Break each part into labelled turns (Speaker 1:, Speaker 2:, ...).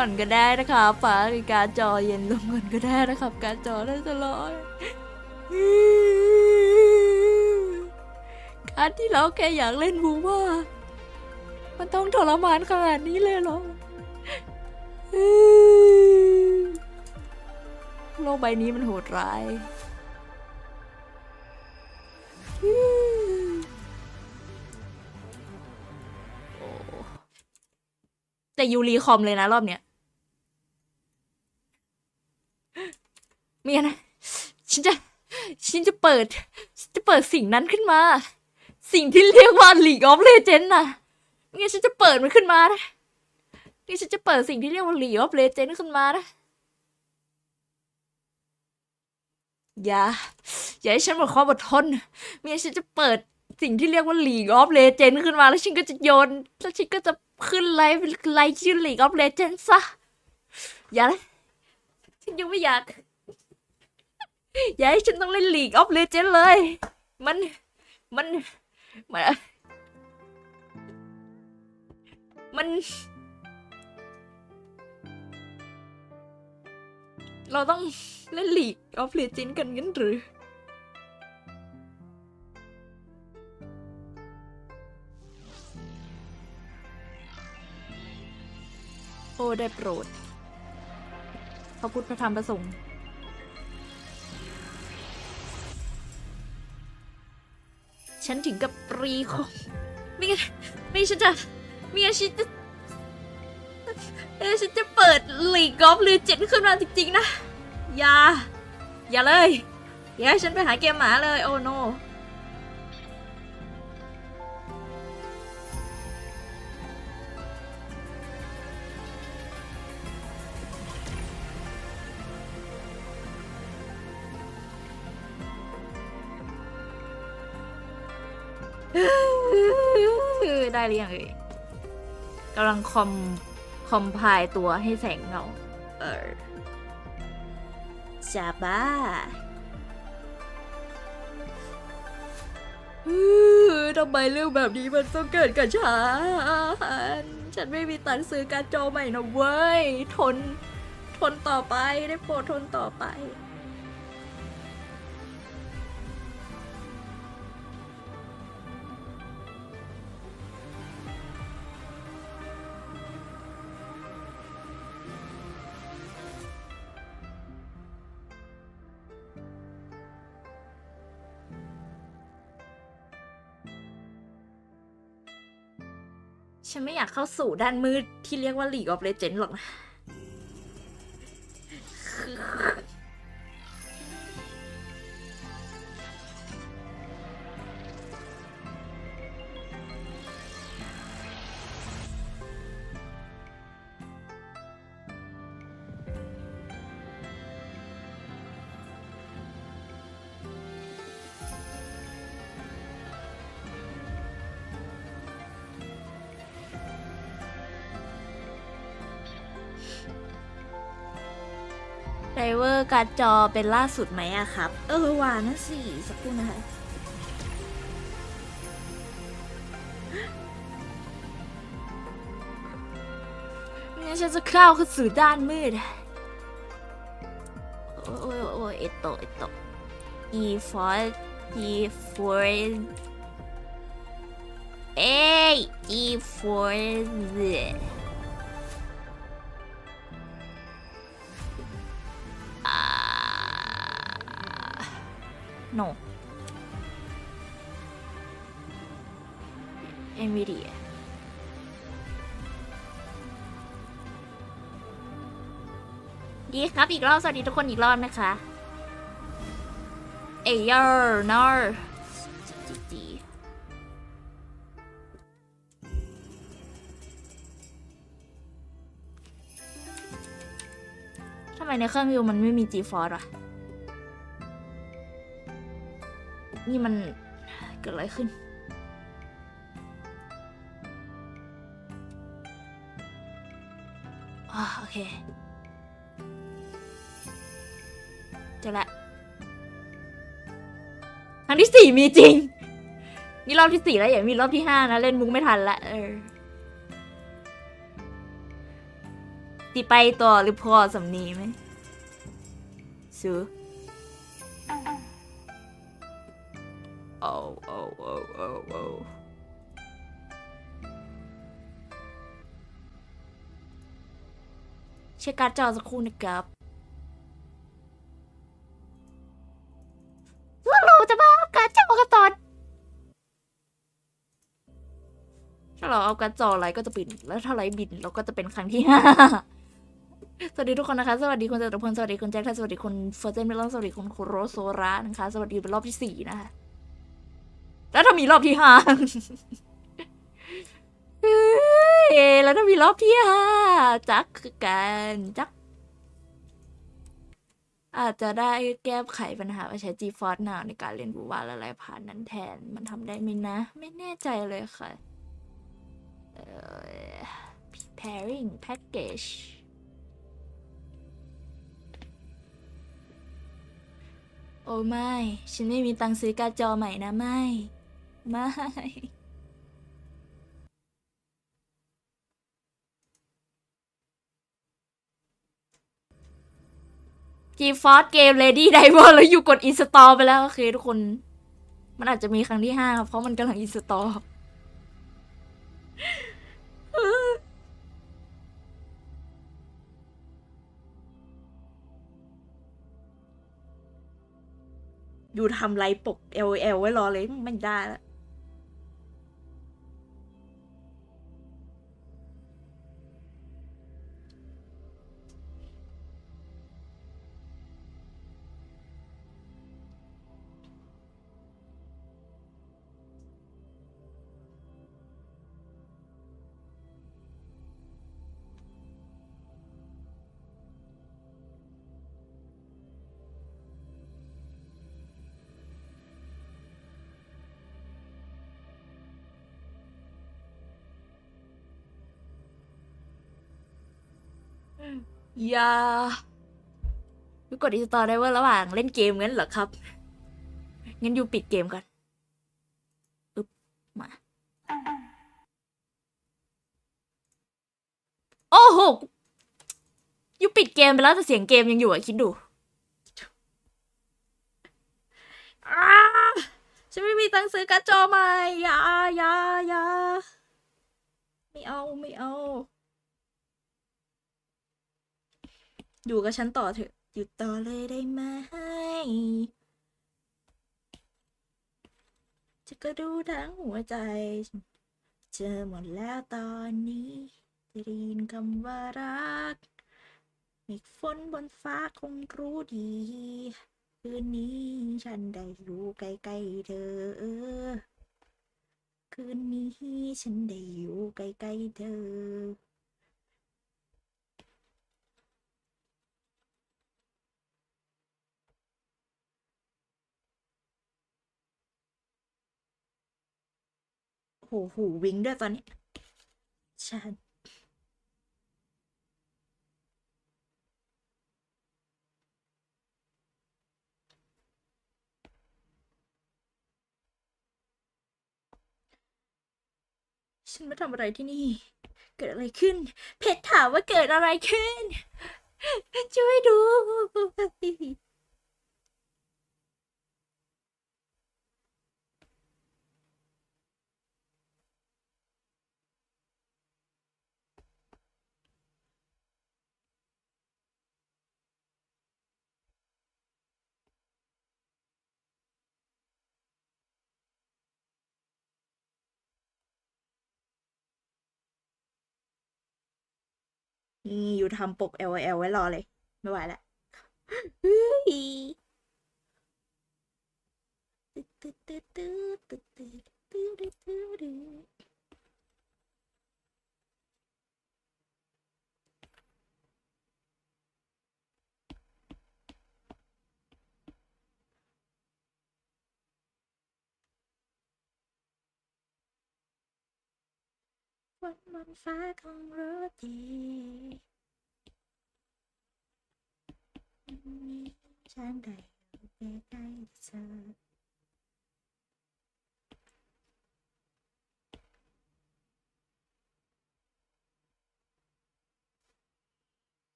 Speaker 1: ก่อนก็ได้นะครับฟ้าการจอเย็นลงก่อนก็ได้นะครับ การจอน่าจะร้อนการที่เราแค่อยากเล่นบูว่ามันต้องทรมานขนาดนี้เลยเหรอโลกใบนี้มันโหดร้ายแต่ยูรีคอมเลยนะรอบเนี้ย มียนะฉันจะฉันจะเปิดจะเปิดสิ่งนั้นขึ้นมา สิ่งที่เรียกว่า League of Legends น่ะเนี่ยฉันจะเปิดมันขึ้นมานะนี่ฉันจะเปิดสิ่งที่เรียกว่า League of Legends ขึ้นมานะอย่าอย่าให้ฉันหมดความอดทนเมียฉันจะเปิดสิ่งที่เรียกว่า League of Legends ขึ้นมา แล้วฉันก็จะโยน แล้วฉันก็จะขึ้นไลฟ์ไลฟ์ชื่อ League of Legends ซะอย่าเลยฉันยังไม่อยาก อย่าให้ฉันต้องเล่น League of Legends เลย มัน มัน มัน มัน เราต้องเล่น League of Legends กันงั้นหรือ โอ้ได้โปรดพระพุทธพระธรรมพระสงฆ์ ฉันถึงกับปรีคมไม่งั้นไม่ฉันจะไม่งั้นฉันจะเอ้ยฉันจะเปิดลีกกอล์ฟลือเจ็ดขึ้นมาจริงๆนะ อย่า อย่าเลย อย่าให้ฉันไปหาเกมหมาเลย โอ้โน ได้หรือยังเอ่ยกำลังคอมคอมพายตัวให้แสงเงาเออจาบ้าทำไมเรื่องแบบนี้มันต้องเกิดกับฉัน ฉันไม่มีตังค์ซื้อการดจอใหม่นะเว้ย ทน ทนต่อไปได้โปรดทนต่อไป ฉันไม่อยากเข้าสู่ด้านมืดที่เรียกว่า League of Legends หรอกนะ ไดเวอร์การ์ดจอเป็นล่าสุดไหมอะครับ เออว่านะสิสักครู่นะคะเนี่ยฉันจะเข้าเข้าสู่ด้านมืด โอ้ยโอ้ยโอ้ยเอตโตเอตโต e f o r e f o r เอ้ย e f no NVIDIA ดีครับอีกรอบ สวัสดีทุกคนอีกรอบนะคะ เอเยอร์นอร์จีทำไมในเครื่องวิวมันไม่มี GeForce อะ นี่มันเกิดอะไรขึ้น โอเค เจอละครั้งที่สี่มีจริง นี่รอบที่สี่แล้วอย่ามีรอบที่ห้านะ เล่นมุกไม่ทันละเออติไปต่อหรือพอสำนีไหมสูโอ้ โอ้โอ้โอ้โอ้เช็คการ์ดจอสักครู่นะครับแล้วเราจะมาเอาการ์ดจอกันตอนถ้าเราเอาการ์ดจอไลท์ก็จะบิน แล้วถ้าไลท์บินเราก็จะเป็นครั้งที่ห้าสวัสดีทุกคนนะคะ สวัสดีคุณจตุพลสวัสดีคุณแจ็คสวัสดีคุณเฟอร์เซนเมลอนสวัสดีคุณโคโรโซระนะคะ สวัสดีเป็นรอบที่สี่นะคะ แล้วถ้ามีรอบที่ห้าเฮ้ยแล้วถ้ามีรอบที่ห้าจักคือกันจัก อาจจะได้แก้ไขปัญหาว่าใช้ GeForce Now ในการเรียนรู้ว่าละลายผ่านนั้นแทน มันทำได้ไหมนะ ไม่แน่ใจเลยค่ะ preparing package โอ้ไม่ ฉันไม่มีตังค์ซื้อการ์ดจอใหม่นะไม่ ไม่ GeForce Game Ready Diver แล้วอยู่กด install ไปแล้วโอเคทุกคน มันอาจจะมีครั้งที่ห้าเพราะมันกำลัง install อยู่ทำไรปก L L ไว้รอเลยไม่ได้แล้ว อย่ายูกดอินสตอลได้ว่าระหว่างเล่นเกมงั้นเหรอครับ งั้นยูปิดเกมก่อนอึ๊บมา โอ้โหยูปิดเกมไปแล้วแต่เสียงเกมยังอยู่อะคิดดูอ้าฉันไม่มีตังค์ซื้อการ์ดจอใหม่ยายายาไม่เอา ไม่เอา อยู่กับฉันต่อเถอะหยุดต่อเลยได้ไหมจะก็ดูทั้งหัวใจ เจอหมดแล้วตอนนี้จะได้ยินคำว่ารักมฆฝนบนฟ้าคงรู้ดีคืนนี้ฉันได้อยู่ใกล้ๆเธอคืนนี้ฉันได้อยู่ใกล้ๆเธอ โหหูวิงด้วยตอนนี้ฉันฉันมาทำอะไรที่นี่ เกิดอะไรขึ้น เพชรถามว่าเกิดอะไรขึ้น ช่วยดู นี่อยู่ทำปก L L ไว้รอเลย ไม่ไหวละตึ๊ดตึ๊ดตึ๊ดตึ๊ดตึ๊ดตึ๊ดตึ๊ด วันบนฟ้าคงรู้ดีฉันได้อยู่ใกล้ๆเธอ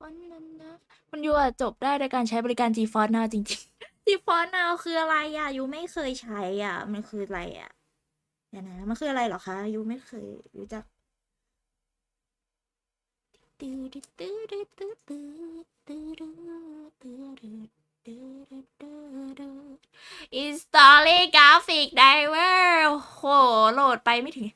Speaker 1: วันนั้นนะคุณยูอะจบได้ในการใช้บริการ G-Force นะจริงๆ GeForce Now คืออะไรอะยูไม่เคยใช้อะ มันคืออะไรอะเดี๋ยวนะมันคืออะไรหรอคะยูไม่เคยรู้จักอินสตอรี่กราฟิกไดเวอร์โห โหลดไปไม่ถึง